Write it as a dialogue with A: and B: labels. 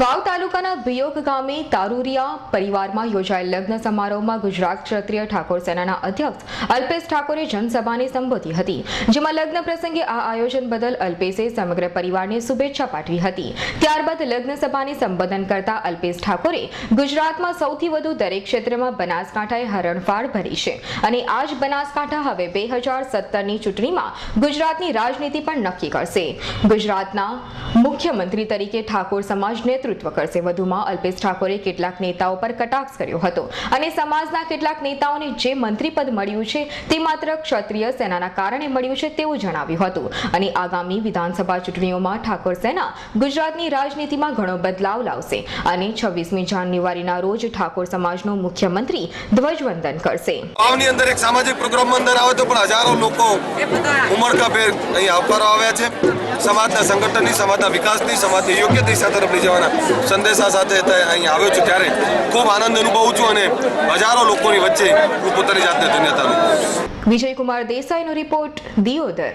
A: વાવ તાલુકાના ભિયોગ ગામે તારુરિયા પરિવારમાં યોજાયેલ લગ્ન સમારોહમાં ગુજરાત ક્ષત્રિય ઠાકોર સેનાના અધ્યક્ષ અલ્પેશ ઠાકોરે જનસભાને સંબોધી હતી, જેમાં લગ્ન પ્રસંગે આ આયોજન બદલ અલ્પેશે સમગ્ર પરિવારને શુભેચ્છા પાઠવી હતી. ત્યારબાદ લગ્ન સભાને સંબોધન કરતા અલ્પેશ ઠાકોરે ગુજરાતમાં સૌથી વધુ દરેક ક્ષેત્રમાં બનાસકાંઠાએ હરણફાળ ભરી છે અને આ જ બનાસકાંઠા હવે બે હજાર સત્તરની ચૂંટણીમાં ગુજરાતની રાજનીતિ પણ નક્કી કરશે. ગુજરાતના મુખ્યમંત્રી તરીકે ઠાકોર સમાજ નેતૃત્વ કરશે. વધુમાં અલ્પેશ ઠાકોરે કેટલાક નેતાઓ પર કટાક્ષ કર્યો હતો અને સમાજના કેટલાક નેતાઓને જે મંત્રીપદ મળ્યું છે તે માત્ર ક્ષત્રિય સેનાના કારણે મળ્યું છે તેવું જણાવ્યું હતું. અને આગામી વિધાનસભા ચૂંટણીઓમાં ઠાકોર સેના ગુજરાતની રાજનીતિમાં ઘણો બદલાવ લાવશે અને છવ્વીસમી જાન્યુઆરીના રોજ ઠાકોર સમાજનો મુખ્યમંત્રી ધ્વજવંદન કરશે.
B: વાવની અંદર એક સામાજિક પ્રોગ્રામમાં અંદર આવે તો પણ હજારો લોકો ઉમળકાભેર અહીં આવકારો આવ્યા છે. સમાજના સંગઠનની, સમાજના વિકાસની, સમાજની યોગ્ય દિશા તરફ લઈ જવાના સંદેશા સાથે અહીંયા અહીં આવ્યો છું ત્યારે ખૂબ આનંદ અનુભવું છું અને હજારો લોકોની વચ્ચે હું પોતાની જાતને ધન્યતા અનુભવું છું.
A: વિજયકુમાર દેસાઈનો રિપોર્ટ દિયોદર.